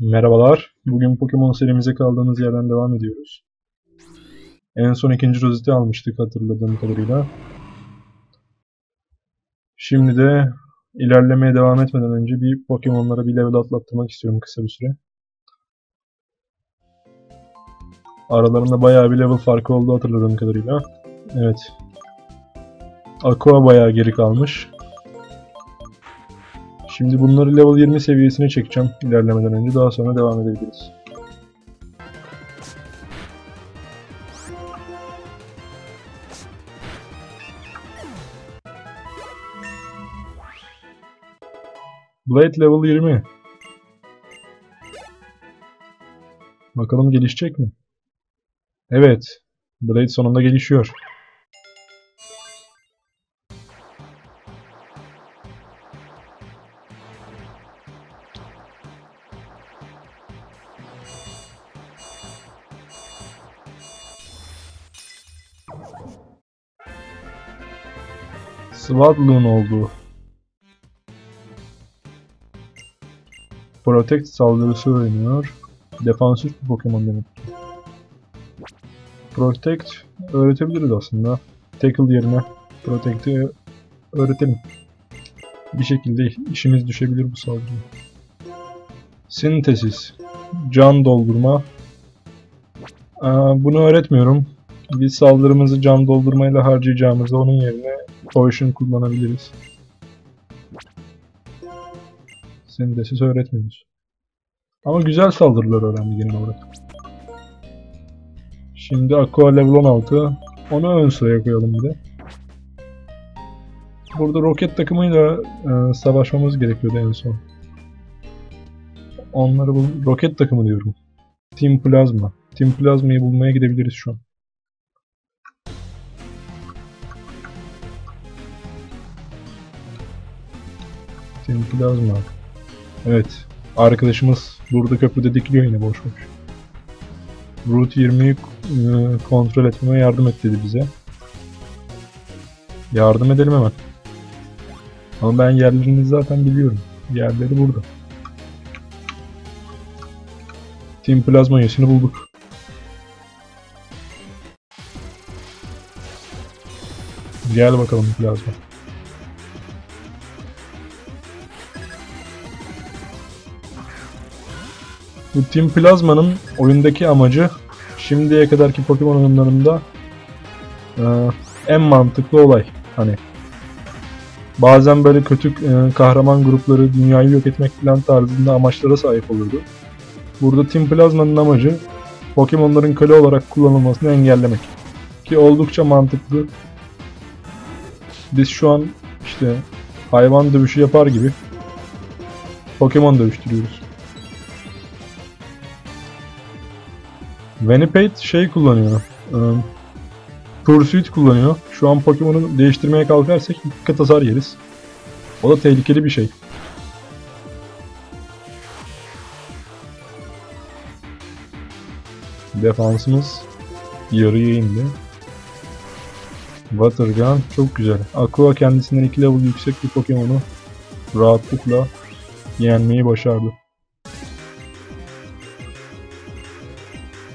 Merhabalar. Bugün Pokemon serimize kaldığımız yerden devam ediyoruz. En son ikinci rozeti almıştık hatırladığım kadarıyla. Şimdi de ilerlemeye devam etmeden önce bir Pokemon'lara bir level atlattırmak istiyorum kısa bir süre. Aralarında bayağı bir level farkı oldu hatırladığım kadarıyla. Evet. Aqua bayağı geri kalmış. Şimdi bunları level 20 seviyesine çekeceğim ilerlemeden önce. Daha sonra devam edebiliriz. Blade level 20. Bakalım gelişecek mi? Evet. Blade sonunda gelişiyor. Swadloon oldu. Protect saldırısı oynuyor. Defansif bir Pokemon demek ki. Protect öğretebiliriz aslında. Tackle yerine Protect'i öğretelim. Bir şekilde işimiz düşebilir bu saldırıya. Sintesis. Can doldurma. Aa, bunu öğretmiyorum. Biz saldırımızı can doldurmayla harcayacağımızda onun yerine Potion kullanabiliriz. Sintesis öğretmiyoruz. Ama güzel saldırılar öğrendi genel olarak. Şimdi Aqua level 16. Onu ön sıraya koyalım bir de. Burada roket takımıyla e, savaşmamız gerekiyordu en son. Onları bul roket takımı diyorum. Team Plasma. Team Plasma'yı bulmaya gidebiliriz şu an. Team Plasma. Evet. Arkadaşımız burada köprüde dikiliyor yine boş boş. Route 20'yi e, kontrol etmeme yardım et dedi bize. Yardım edelim hemen. Ama ben yerlerini zaten biliyorum. Yerleri burada. Team Plasma üyesini bulduk. Gel bakalım Plasma. Team Plasma'nın oyundaki amacı şimdiye kadarki Pokemon oyunlarında e, en mantıklı olay. Hani bazen böyle kötü e, kahraman grupları dünyayı yok etmek falan tarzında amaçlara sahip olurdu. Burada Team Plasma'nın amacı Pokemon'ların köle olarak kullanılmasını engellemek. Ki oldukça mantıklı. Biz şu an işte hayvan dövüşü yapar gibi Pokemon dövüştürüyoruz. Venipate şey kullanıyor. Um, Pursuit kullanıyor. Şu an Pokemon'u değiştirmeye kalkarsak iki kat hasar yeriz. O da tehlikeli bir şey. Defansımız yarıya indi. Watergun çok güzel. Aqua kendisinden 2 level yüksek bir Pokemon'u rahatlıkla yenmeyi başardı.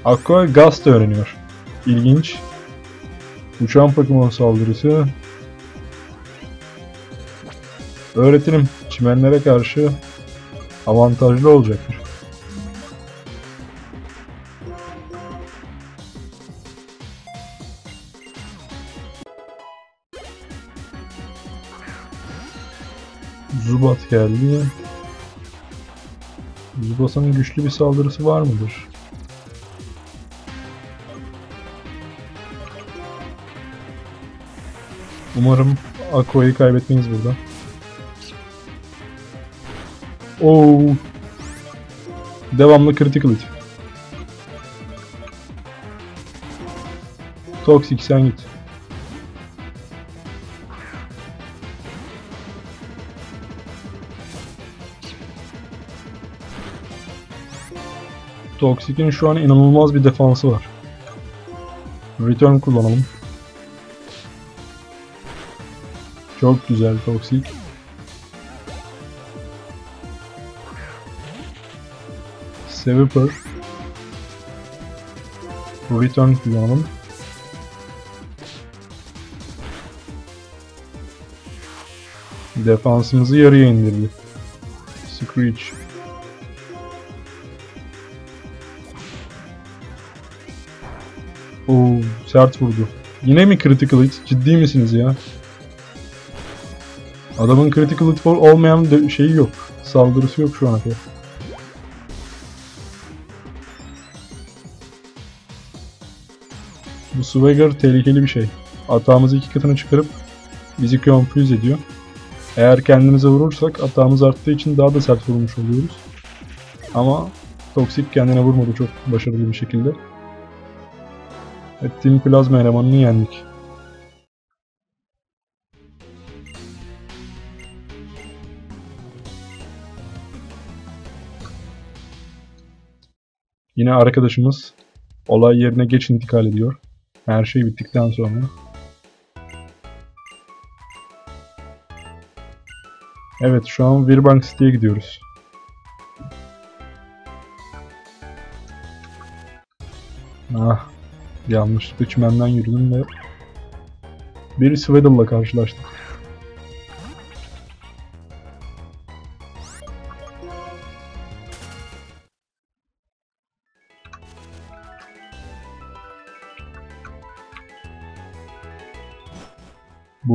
Aqua Gust öğreniyor. İlginç. Uçan Pokemon saldırısı. Öğretirim çimenlere karşı avantajlı olacaktır. Zubat geldi. Zubat'ın güçlü bir saldırısı var mıdır? Umarım Aqua'yı kaybetmeyiz burada. Oo. Devamlı critical hit. Toxic sen git. Toxic'in şu an inanılmaz bir defansı var. Return kullanalım. Çok güzel Toxic. Seviper. Return kullanalım. Defansımızı yarıya indirdi. Screech. Oo, sert vurdu. Yine mi critical hit? Ciddi misiniz ya? Adamın critical hit olmayan de şeyi yok. Saldırısı yok şu ana kadar. Bu Swagger tehlikeli bir şey. Atağımızı iki katına çıkarıp bizi confuse ediyor. Eğer kendimize vurursak atağımız arttığı için daha da sert vurmuş oluyoruz. Ama Toxic kendine vurmadı çok başarılı bir şekilde. Team Plazma elemanını yendik. Yine arkadaşımız olay yerine geç intikal ediyor. Her şey bittikten sonra. Evet şu an Virbank City'ye gidiyoruz. Ah yanlışlıkla çimenden yürüdüm ve bir Sweddle'la karşılaştık.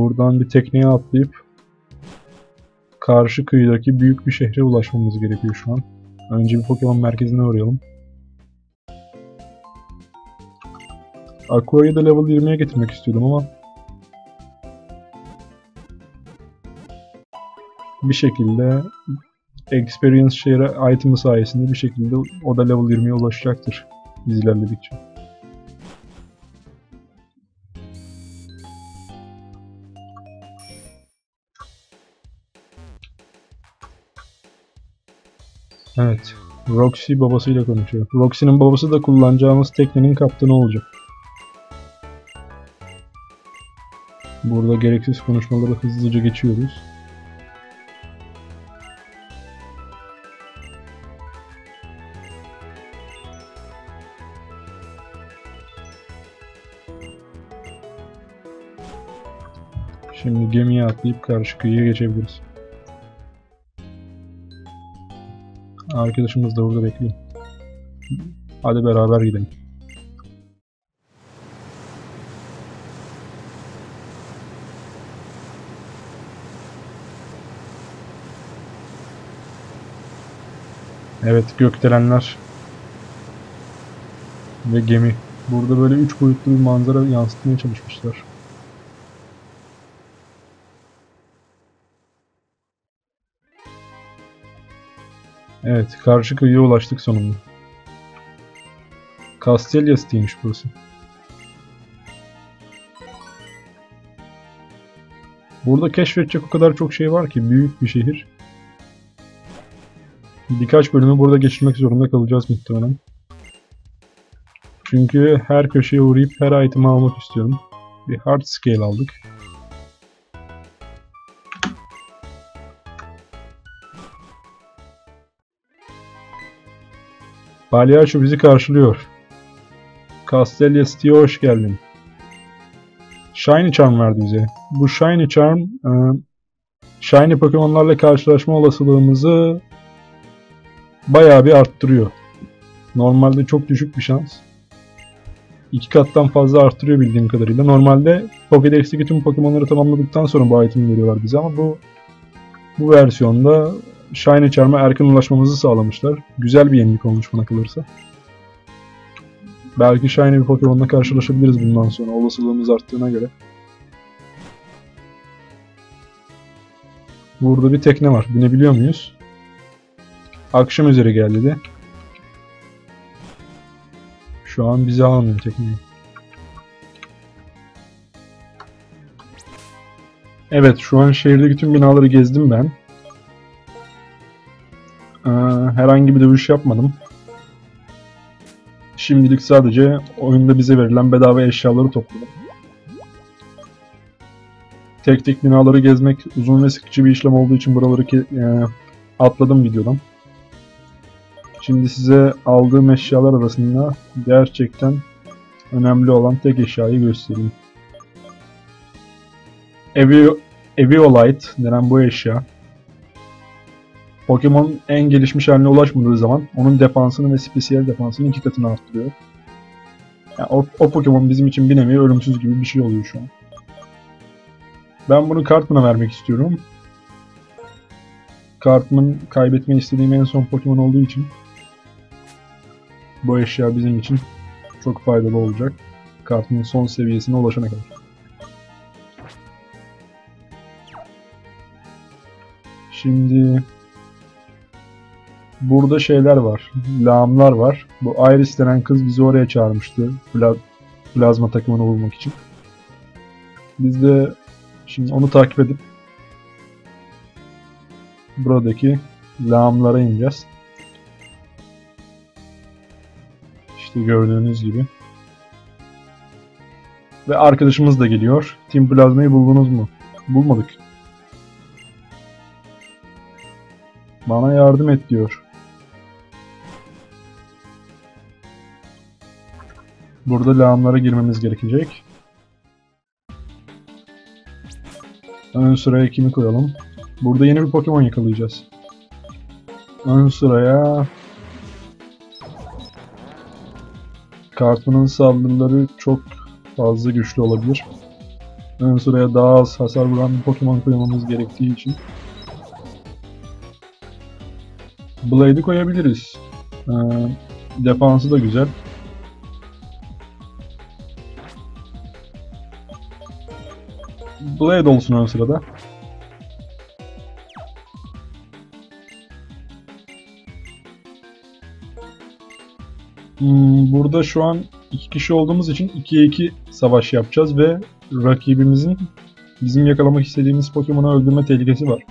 Buradan bir tekneye atlayıp karşı kıyıdaki büyük bir şehre ulaşmamız gerekiyor şu an. Önce bir Pokemon merkezine uğrayalım. Aqua'yı da level 20'ye getirmek istiyordum ama bir şekilde Experience Share item'ı sayesinde bir şekilde o da level 20'ye ulaşacaktır biz ilerledikçe. Evet. Roxy babasıyla konuşuyor. Roxy'nin babası da kullanacağımız teknenin kaptanı olacak. Burada gereksiz konuşmaları hızlıca geçiyoruz. Şimdi gemiye atlayıp karşı kıyıya geçebiliriz. Arkadaşımız da burada bekliyor. Hadi beraber gidelim. Evet gökdelenler ve gemi. Burada böyle üç boyutlu bir manzara yansıtmaya çalışmışlar. Evet, karşı kıyıya ulaştık sonunda. Castelia City'ymiş burası. Burada keşfedecek o kadar çok şey var ki büyük bir şehir. Birkaç bölümü burada geçirmek zorunda kalacağız muhtemelen. Çünkü her köşeye uğrayıp her item'i almak istiyorum. Bir hard scale aldık. Palyaço bizi karşılıyor. Castelia City'ye hoş geldin. Shiny Charm verdi bize. Bu Shiny Charm e, Shiny Pokemon'larla karşılaşma olasılığımızı bayağı bir arttırıyor. Normalde çok düşük bir şans. İki kattan fazla arttırıyor bildiğim kadarıyla. Normalde Pokédex'teki tüm Pokemon'ları tamamladıktan sonra bu item'i veriyorlar bize ama bu bu versiyonda Shiny Charm'a erken ulaşmamızı sağlamışlar. Güzel bir yenilik olmuş bana kalırsa. Belki Shiny bir Pokemon'la karşılaşabiliriz bundan sonra olasılığımız arttığına göre. Burada bir tekne var. Binebiliyor muyuz? Akşam üzeri geldi de. Şu an bizi almıyor tekneyi. Evet şu an şehirdeki tüm binaları gezdim ben. Ee, herhangi bir dövüş yapmadım. Şimdilik sadece oyunda bize verilen bedava eşyaları topladım. Tek tek binaları gezmek uzun ve sıkıcı bir işlem olduğu için buraları ki, e, atladım videodan. Şimdi size aldığım eşyalar arasında gerçekten önemli olan tek eşyayı göstereyim. Evi Eviolite denen bu eşya Pokemon en gelişmiş haline ulaşmadığı zaman onun defansını ve spesiyel defansını iki katına arttırıyor. Yani o, o Pokemon bizim için bir nevi ölümsüz gibi bir şey oluyor şu an. Ben bunu Cartman'a vermek istiyorum. Cartman kaybetmeyi istediğim en son Pokemon olduğu için bu eşya bizim için çok faydalı olacak. Cartman'ın son seviyesine ulaşana kadar. Şimdi burada şeyler var. Lağımlar var. Bu Iris denen kız bizi oraya çağırmıştı. Pla plazma takımını bulmak için. Biz de şimdi onu takip edip buradaki lağımlara ineceğiz. İşte gördüğünüz gibi. Ve arkadaşımız da geliyor. Team Plazma'yı buldunuz mu? Bulmadık. Bana yardım et diyor. Burada lağımlara girmemiz gerekecek. Ön sıraya kimi koyalım? Burada yeni bir Pokemon yakalayacağız. Ön sıraya... Cartman'ın saldırıları çok fazla güçlü olabilir. Ön sıraya daha az hasar vuran bir Pokemon koymamız gerektiği için Blade'i koyabiliriz. Ee, defansı da güzel. Blade olsun ön sırada. Hmm, burada şu an iki kişi olduğumuz için 2'ye 2 savaş yapacağız ve rakibimizin bizim yakalamak istediğimiz Pokemon'u öldürme tehlikesi var.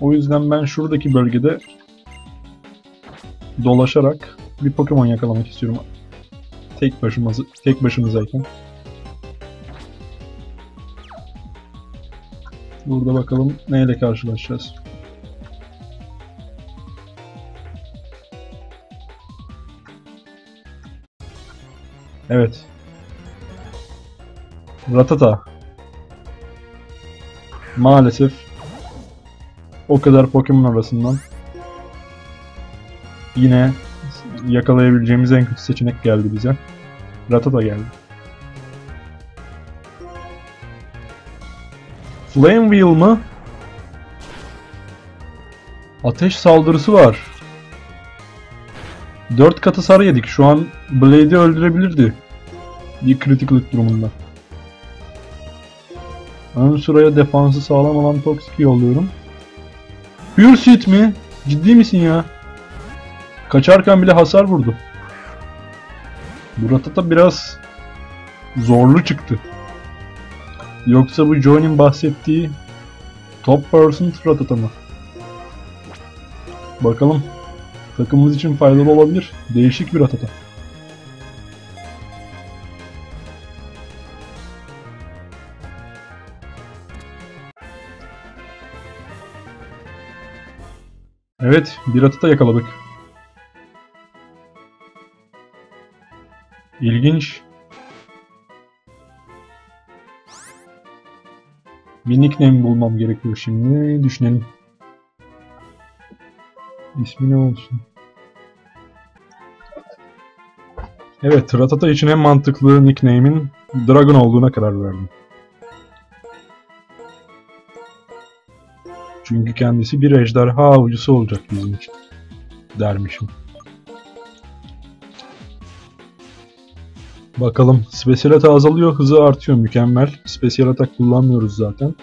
O yüzden ben şuradaki bölgede dolaşarak bir Pokemon yakalamak istiyorum. Tek başımız tek başımızayken. Burada bakalım neyle karşılaşacağız. Evet. Ratata. Maalesef o kadar Pokemon arasından yine yakalayabileceğimiz en kötü seçenek geldi bize. Ratata geldi. Flame Wheel mı? Ateş saldırısı var. 4 katı sarı yedik. Şu an Blade'i öldürebilirdi. Bir kritiklik durumunda. Ön sıraya defansı sağlam olan Toxic'i yolluyorum. Pure Seed mi? Ciddi misin ya? Kaçarken bile hasar vurdu. Bu Ratata biraz zorlu çıktı. Yoksa bu Johnny'nin bahsettiği top person Ratata mı? Bakalım. Takımımız için faydalı olabilir. Değişik bir Ratata. Evet, bir Ratata yakaladık. İlginç. Bir nickname bulmam gerekiyor şimdi. Düşünelim. İsmi ne olsun? Evet, Ratata için en mantıklı nickname'in Dragon olduğuna karar verdim. Çünkü kendisi bir ejderha avcısı olacak bizim için. Dermişim. Bakalım. Special atak azalıyor, hızı artıyor. Mükemmel. Special atak kullanmıyoruz zaten.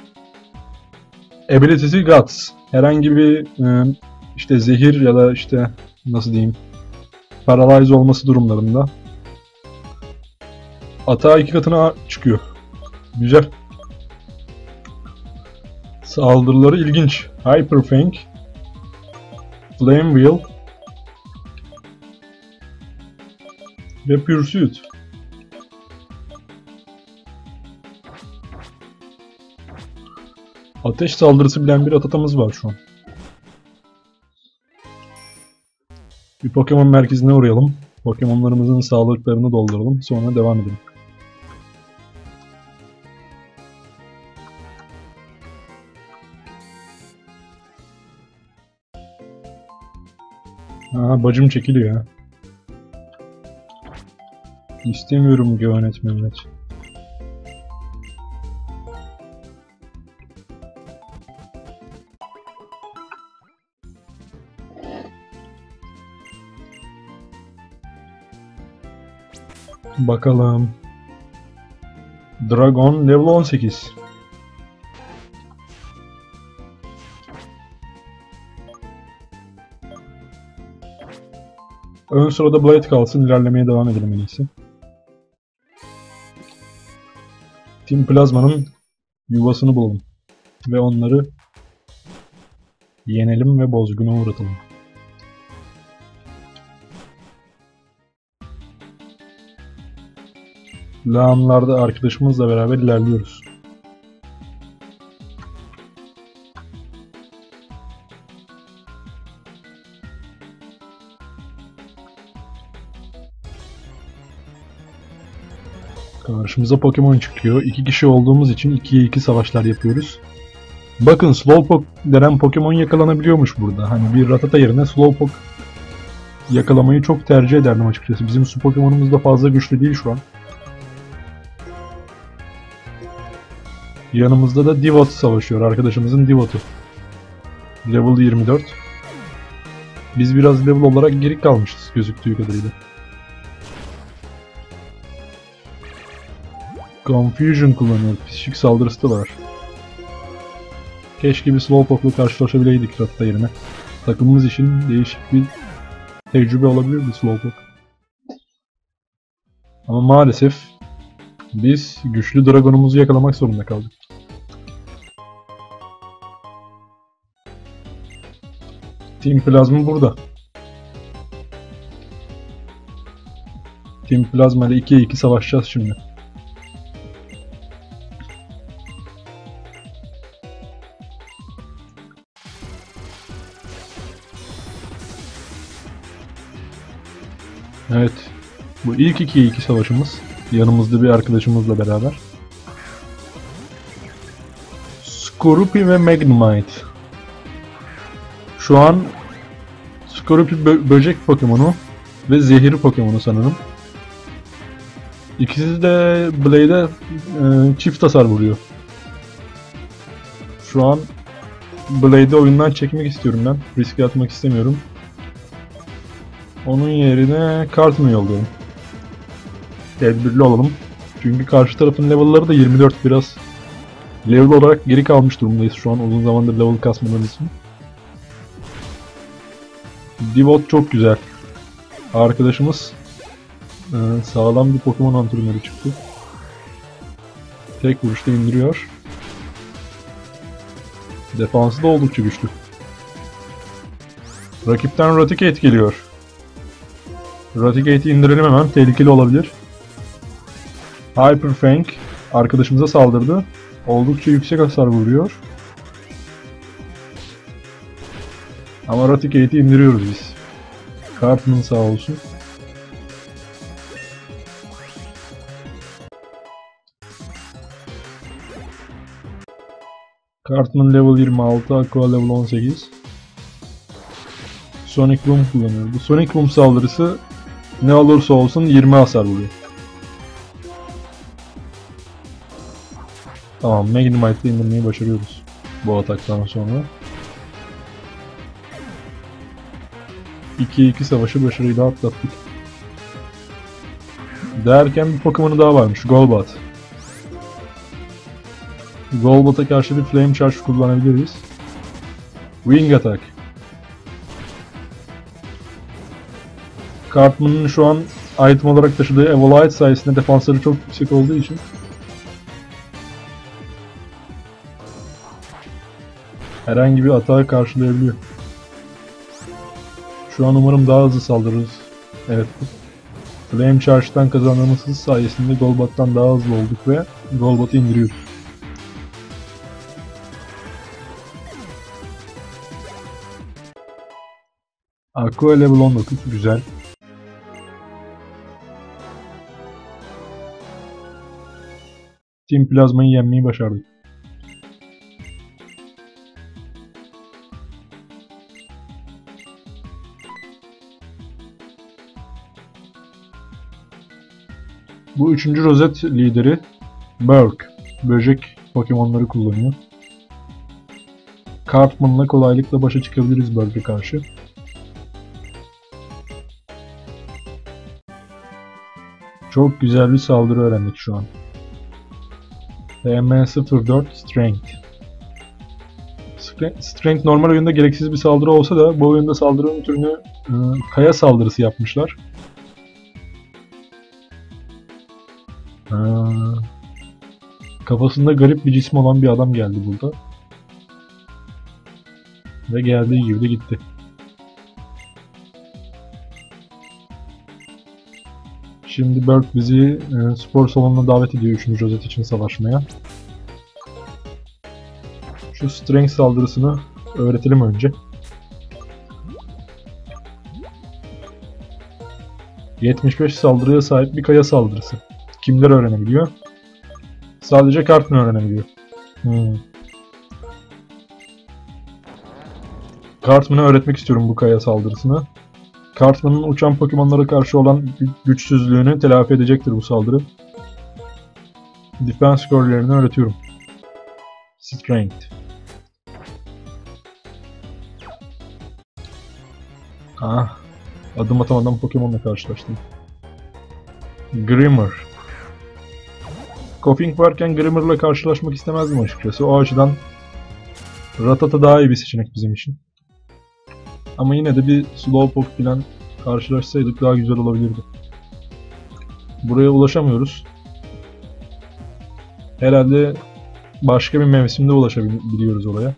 Ability'si Guts. Herhangi bir e, işte zehir ya da işte nasıl diyeyim paralyze olması durumlarında atağı iki katına çıkıyor. Güzel. Saldırıları ilginç. Hyper Fang, Flame Wheel ve Pursuit. Ateş saldırısı bilen bir atatamız var şu an. Bir Pokemon merkezine uğrayalım. Pokemonlarımızın sağlıklarını dolduralım. Sonra devam edelim. Aha bacım çekiliyor ya. İstemiyorum Göğanet Bakalım. Dragon level 18. Ön sırada Blade kalsın. ilerlemeye devam edelim en iyisi. Team Plazma'nın yuvasını bulalım. Ve onları yenelim ve bozguna uğratalım. Lağımlarda arkadaşımızla beraber ilerliyoruz. Karşımıza Pokemon çıkıyor. İki kişi olduğumuz için 2'ye 2 savaşlar yapıyoruz. Bakın Slowpoke denen Pokemon yakalanabiliyormuş burada. Hani bir Ratata yerine Slowpoke yakalamayı çok tercih ederdim açıkçası. Bizim su Pokemon'umuz da fazla güçlü değil şu an. Yanımızda da Divot savaşıyor. Arkadaşımızın Divot'u. Level 24. Biz biraz level olarak geri kalmışız gözüktüğü kadarıyla. Confusion kullanıyor. Psikik saldırısı da var. Keşke bir Slowpoke'la karşılaşabileydik Rattata yerine. Takımımız için değişik bir tecrübe olabilir bir Slowpoke. Ama maalesef biz güçlü Dragon'umuzu yakalamak zorunda kaldık. Team Plasma burada. Team Plasma ile 2'ye 2 savaşacağız şimdi. Evet. Bu ilk 2'ye 2 savaşımız. Yanımızda bir arkadaşımızla beraber. Skorupi ve Magnemite. Şu an Skorupi bö- böcek Pokemon'u ve zehir Pokemon'u sanırım. İkisi de Blade'e e, çift hasar vuruyor. Şu an Blade'i oyundan çekmek istiyorum ben. Riske atmak istemiyorum. Onun yerine kart mı yolluyorum? Tedbirli olalım. Çünkü karşı tarafın level'ları da 24 biraz level olarak geri kalmış durumdayız şu an uzun zamandır level kasmadığımız için. Divot çok güzel. Arkadaşımız e, sağlam bir Pokemon antrenörü çıktı. Tek vuruşta indiriyor. Defansı da oldukça güçlü. Rakipten Raticate geliyor. Ratigate'i indirelim hemen. Tehlikeli olabilir. Hyper Fang arkadaşımıza saldırdı. Oldukça yüksek hasar vuruyor. Ama Ratigate'i indiriyoruz biz. Cartman sağ olsun. Cartman level 26, Aqua level 18. Sonic Boom kullanıyor. Bu Sonic Boom saldırısı ne olursa olsun 20 hasar vuruyor. Tamam Magnemite'ı indirmeyi başarıyoruz. Bu ataktan sonra. 2-2 savaşı başarıyla atlattık. Derken bir Pokemon'u daha varmış. Golbat. Golbat'a karşı bir Flame Charge kullanabiliriz. Wing Attack. Cartman'ın şu an item olarak taşıdığı Evolite sayesinde defansları çok yüksek olduğu için herhangi bir atağı karşılayabiliyor. Şu an umarım daha hızlı saldırırız. Evet. Flame Charge'dan kazandığımız hız sayesinde Golbat'tan daha hızlı olduk ve Golbat'ı indiriyoruz. Aqua level 19 güzel. Team Plazma'yı yenmeyi başardık. Bu üçüncü rozet lideri Burk. Böcek Pokemon'ları kullanıyor. Cartman'la kolaylıkla başa çıkabiliriz Burk'e karşı. Çok güzel bir saldırı öğrendik şu an. TM04 Strength. Stre- Strength normal oyunda gereksiz bir saldırı olsa da bu oyunda saldırının türünü e, kaya saldırısı yapmışlar. Kafasında garip bir cisim olan bir adam geldi burada. Ve geldiği gibi de gitti. Şimdi Burke bizi e, spor salonuna davet ediyor 3. rozet için savaşmaya. Şu strength saldırısını öğretelim önce. ...75 saldırıya sahip bir kaya saldırısı. Kimler öğrenebiliyor? Sadece Cartman öğrenebiliyor. Hmm. Cartman'a öğretmek istiyorum bu kaya saldırısını. Cartman'ın uçan Pokemon'lara karşı olan gü- güçsüzlüğünü telafi edecektir bu saldırı. Defense skorelerini öğretiyorum. Strength. Ah. Adım atamadan Pokemon'la karşılaştım. Grimmer. Koffing varken Grimmer'la karşılaşmak istemezdim açıkçası. O açıdan Ratata daha iyi bir seçenek bizim için. Ama yine de bir Slowpoke falan karşılaşsaydık daha güzel olabilirdi. Buraya ulaşamıyoruz. Herhalde başka bir mevsimde ulaşabiliyoruz oraya.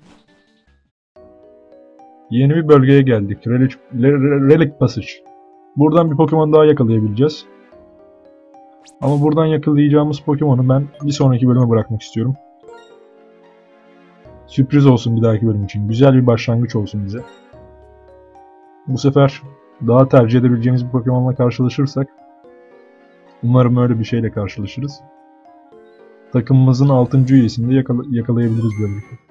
Yeni bir bölgeye geldik. Relic, Relic Passage. Buradan bir Pokemon daha yakalayabileceğiz. Ama buradan yakalayacağımız Pokemon'u ben bir sonraki bölüme bırakmak istiyorum. Sürpriz olsun bir dahaki bölüm için. Güzel bir başlangıç olsun bize. Bu sefer daha tercih edebileceğimiz bir Pokemon'la karşılaşırsak umarım öyle bir şeyle karşılaşırız. Takımımızın 6. üyesini de yakala- yakalayabiliriz böylelikle.